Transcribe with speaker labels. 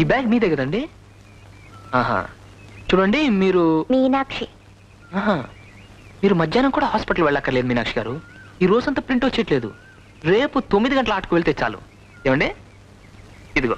Speaker 1: ఈ బ్యాగ్ మీదే కదండి? ఆహా. చూడండి మీరు
Speaker 2: మీనాక్షి.
Speaker 1: ఆహా. మీరు మధ్యాహ్నం కూడా హాస్పిటల్ వెళ్ళక్కర్లేదు మీనాక్షి గారు. ఈ రోజంతా ప్రింట్ వచ్చేట్లేదు రేపు తొమ్మిది గంటల ఆటకు వెళ్తే చాలు. ఏమండి? ఇదిగో.